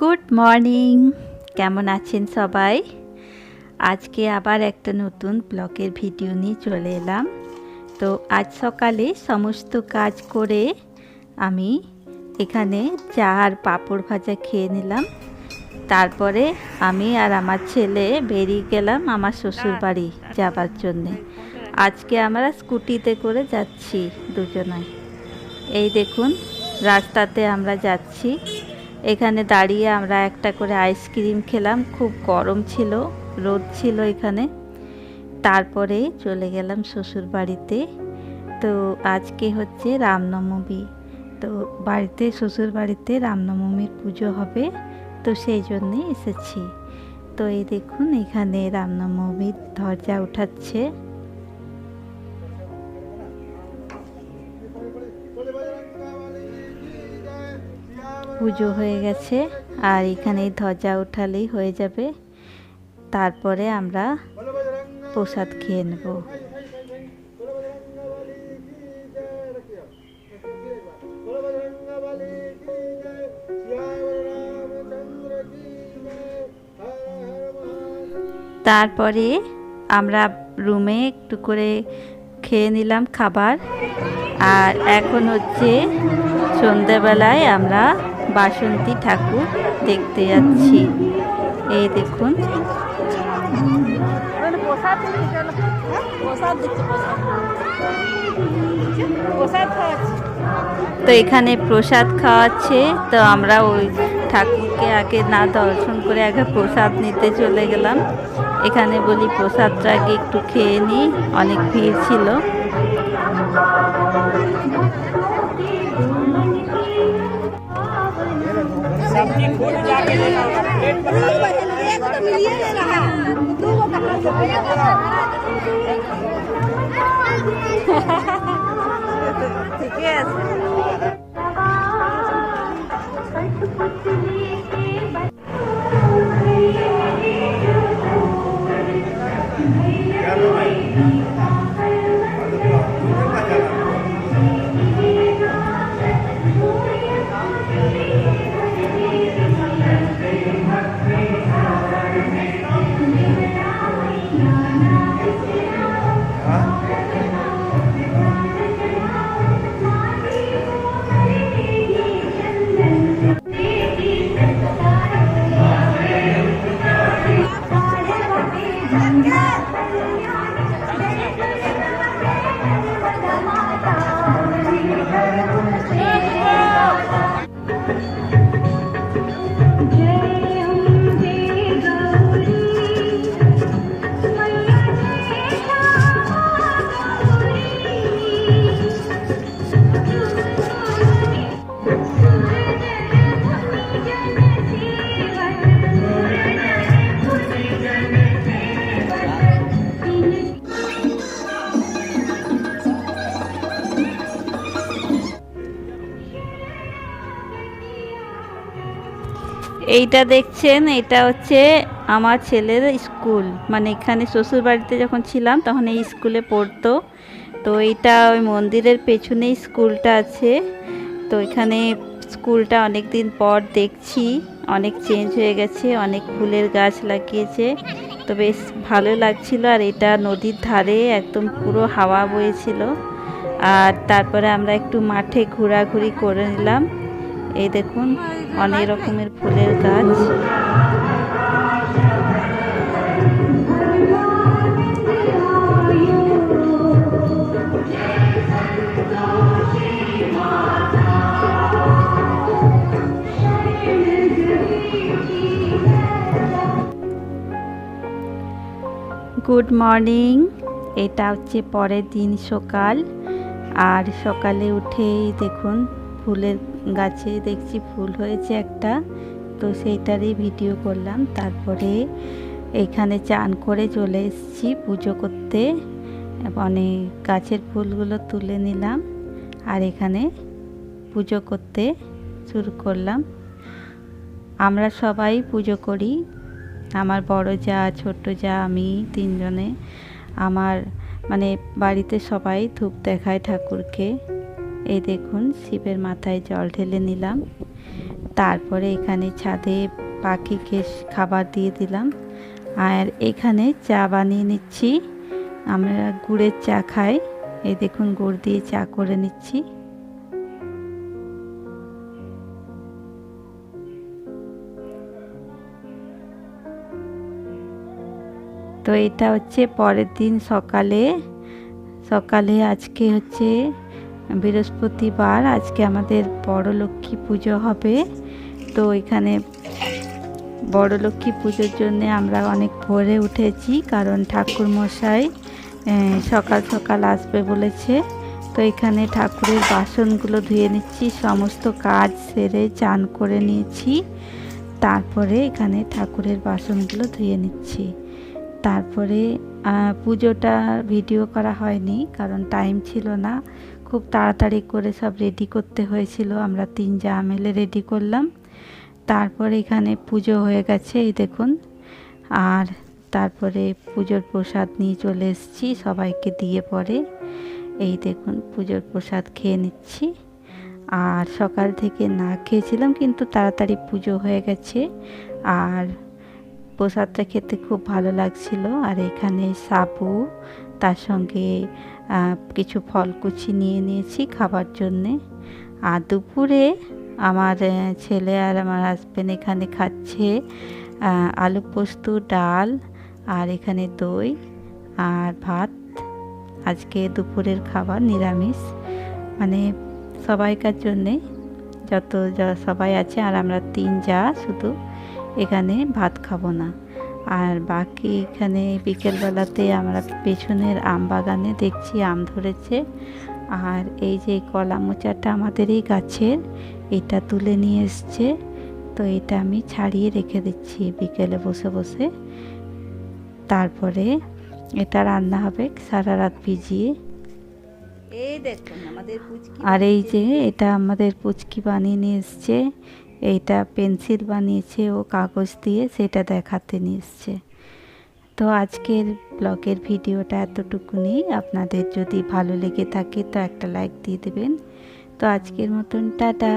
Good morning. কেমন আছেন সবাই? আজকে আবার একটা নতুন ব্লগের ভিডিও নিয়ে চলে এলাম। তো আজ সকালে সমস্ত কাজ করে আমি এখানে চা আর পাঁপড় ভাজা খেয়ে নিলাম। তারপরে আমি আর আমার ছেলে বেরিয়ে গেলাম আমার শ্বশুর বাড়ি যাবার জন্যে। আজকে আমরা স্কুটিতে করে যাচ্ছি দুজনাই এই দেখুন, রাস্তাতে আমরা যাচ্ছি। এখানে দাঁড়িয়ে আমরা একটা করে আইসক্রিম খেলাম, খুব গরম ছিল, রোদ ছিল এখানে। তারপরে চলে গেলাম শ্বশুর বাড়িতে তো আজকে হচ্ছে রামনবমী। তো বাড়িতে শ্বশুর বাড়িতে রামনবমীর পুজো হবে, তো সেই জন্যে এসেছি। তো এই দেখুন, এখানে রামনবমীর দরজা উঠাচ্ছে। পুজো হয়ে গেছে, আর এখানে ধ্বজা উঠালেই হয়ে যাবে। তারপরে আমরা প্রসাদ খেয়ে নেব। তারপরে আমরা রুমে একটু করে খেয়ে নিলাম খাবার। আর এখন হচ্ছে সন্ধেবেলায় আমরা বাসন্তী ঠাকুর দেখতে যাচ্ছি। এই দেখুন। তো এখানে প্রসাদ খাওয়াচ্ছে। তো আমরা ওই ঠাকুরকে আগে না দর্শন করে আগে প্রসাদ নিতে চলে গেলাম। এখানে বলি প্রসাদটা আগে একটু খেয়ে নিই। অনেক ভিড় ছিল। सब्जी फूल जाके लेना प्लेट पर एक तो मिलिए ले रहा दो को कहां से ठीक है এইটা দেখছেন, এটা হচ্ছে আমার ছেলের স্কুল। মানে এখানে শ্বশুর বাড়িতে যখন ছিলাম, তখন এই স্কুলে পড়তো। তো এইটা ওই মন্দিরের পেছনেই স্কুলটা আছে। তো এখানে স্কুলটা অনেক দিন পর দেখছি। অনেক চেঞ্জ হয়ে গেছে, অনেক ফুলের গাছ লাগিয়েছে। তো বেশ ভালো লাগছিল। আর এটা নদীর ধারে একদম পুরো হাওয়া বয়েছিল। আর তারপরে আমরা একটু মাঠে ঘোরাঘুরি করে নিলাম। এই দেখুন, অনেক রকমের ফুলের গাছ। গুড মর্নিং এটা হচ্ছে পরের দিন সকাল। আর সকালে উঠেই দেখুন ফুলের গাছে দেখছি ফুল হয়েছে একটা। তো সেইটারই ভিডিও করলাম। তারপরে এখানে চান করে চলে এসেছি পুজো করতে। মানে গাছের ফুলগুলো তুলে নিলাম আর এখানে পুজো করতে শুরু করলাম। আমরা সবাই পুজো করি। আমার বড় যা ছোট যা, আমি তিনজনে। আমার মানে বাড়িতে সবাই ধূপ দেখায় ঠাকুরকে। এই দেখুন, শিবের মাথায় জল ঢেলে নিলাম। তারপরে এখানে ছাদে পাখিকে খাবার দিয়ে দিলাম। আর এখানে চা বানিয়ে নিচ্ছি। আমরা গুড়ের চা খাই। এই দেখুন, গুড় দিয়ে চা করে নিচ্ছি। তো এটা হচ্ছে পরের দিন সকালে। সকালে আজকে হচ্ছে বৃহস্পতিবার আজকে আমাদের বড় লক্ষ্মী পুজো হবে। তো এখানে বড় লক্ষ্মী পুজোর জন্য আমরা অনেক ভোরে উঠেছি, কারণ ঠাকুর মশাই সকাল সকাল আসবে বলেছে। তো এখানে ঠাকুরের বাসনগুলো ধুয়ে নিচ্ছি, সমস্ত কাজ সেরে চান করে নিয়েছি। তারপরে এখানে ঠাকুরের বাসনগুলো ধুয়ে নিচ্ছি। তারপরে পুজোটা ভিডিও করা হয়নি, কারণ টাইম ছিল না। খুব তাড়াতাড়ি করে সব রেডি করতে হয়েছিল। আমরা তিন যা মেলে রেডি করলাম। তারপর এখানে পুজো হয়ে গেছে, এই দেখুন। আর তারপরে পুজোর প্রসাদ নিয়ে চলে এসেছি, সবাইকে দিয়ে পরে। এই দেখুন, পুজোর প্রসাদ খেয়ে নিচ্ছি। আর সকাল থেকে না খেয়েছিলাম, কিন্তু তাড়াতাড়ি পুজো হয়ে গেছে। আর প্রসাদটা খেতে খুব ভালো লাগছিল। আর এখানে সাবু, তার সঙ্গে কিছু ফলকুচি নিয়ে নিয়েছি খাবার জন্যে। আর দুপুরে আমার ছেলে আর আমার হাজব্যান্ড এখানে খাচ্ছে আলু পোস্ত, ডাল আর এখানে দই আর ভাত। আজকে দুপুরের খাবার নিরামিষ। মানে সবাইকার জন্যে যত সবাই আছে আর আমরা তিন যা শুধু এখানে ভাত খাব না। আর বাকি এখানে বিকেলবেলাতে আমরা পেছনের আম বাগানে দেখছি আম ধরেছে। আর এই যে কলা মোচাটা আমাদের এই গাছের এটা তুলে নিয়ে এসছে। তো এটা আমি ছাড়িয়ে রেখে দিচ্ছি বিকেলে বসে বসে। তারপরে এটা রান্না হবে সারা রাত ভিজিয়ে। এই দেখুন আমাদের পুচকি আর এই যে এটা আমাদের পুচকি বানিয়ে নিয়ে এসছে। এইটা পেন্সিল বানিয়েছে ও কাগজ দিয়ে সেটা দেখাতে এসছে তো আজকের ব্লগের ভিডিওটা এতটুকু নেই আপনাদের যদি ভালো লেগে থাকে তো একটা লাইক দিয়ে দেবেন। তো আজকের মতন, টাটা।